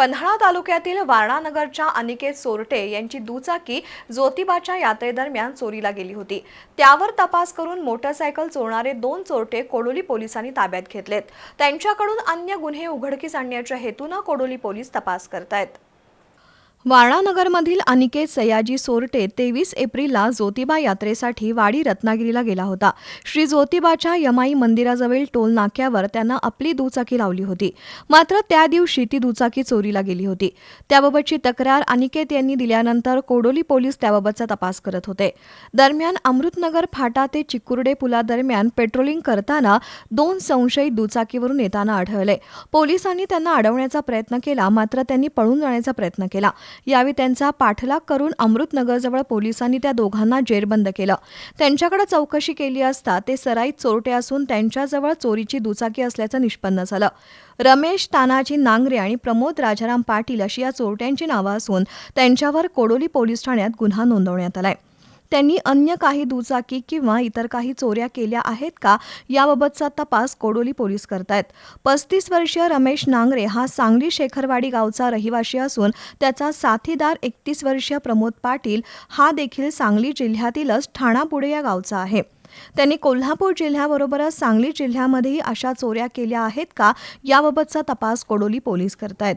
पन्हाळा तालुक्यातील वारणानगरच्या अनिकेत सोरटे यांची दुचाकी ज्योतिबाच्या यात्रेदरम्यान चोरीला गेली होती. त्यावर तपास करून मोटरसायकल चोरणारे दोन चोरटे कोडोली पोलिसांनी ताब्यात घेतलेत. त्यांच्याकडून अन्य गुन्हे उघडकीस आणण्याच्या हेतूनं कोडोली पोलीस तपास करतायत. वारणानगरमधील अनिकेत सयाजी सोरटे तेवीस एप्रिलला ज्योतिबा यात्रेसाठी वाडी रत्नागिरीला गेला होता. श्री ज्योतिबाच्या यमाई मंदिराजवळील टोल नाक्यावर त्यानं आपली दुचाकी लावली होती. मात्र त्या दिवशी ती दुचाकी चोरीला गेली होती. त्याबाबतची तक्रार अनिकेत यांनी दिल्यानंतर कोडोली पोलीस त्याबाबतचा तपास करत होते. दरम्यान अमृतनगर फाटा ते चिकुर्डे पुलादरम्यान पेट्रोलिंग करताना दोन संशयित दुचाकीवरून येताना आढळले. पोलिसांनी त्यांना अडवण्याचा प्रयत्न केला मात्र त्यांनी पळून जाण्याचा प्रयत्न केला. यावेळी त्यांचा पाठलाग करून अमृतनगरजवळ पोलिसांनी त्या दोघांना जेरबंद केलं. त्यांच्याकडे चौकशी केली असता ते सराईत चोरटे असून त्यांच्याजवळ चोरीची दुचाकी असल्याचं निष्पन्न झालं. रमेश तानाजी नांगरे आणि प्रमोद राजाराम पाटील अशी या चोरट्यांची नावं असून त्यांच्यावर कोडोली पोलीस ठाण्यात गुन्हा नोंदवण्यात आलाय. त्यांनी अन्य काही दुचाकी किंवा इतर काही चोऱ्या केल्या आहेत का याबाबतचा तपास कोडोली पोलीस करतायत. पस्तीस वर्षीय रमेश नांगरे हा सांगली शेखरवाडी गावचा रहिवाशी असून त्याचा साथीदार एकतीस वर्षीय प्रमोद पाटील हा देखील सांगली जिल्ह्यातीलच ठाणापुढे या गावचा आहे. त्यांनी कोल्हापूर जिल्ह्याबरोबरच सांगली जिल्ह्यामध्येही अशा चोऱ्या केल्या आहेत का याबाबतचा तपास कोडोली पोलीस करतायत.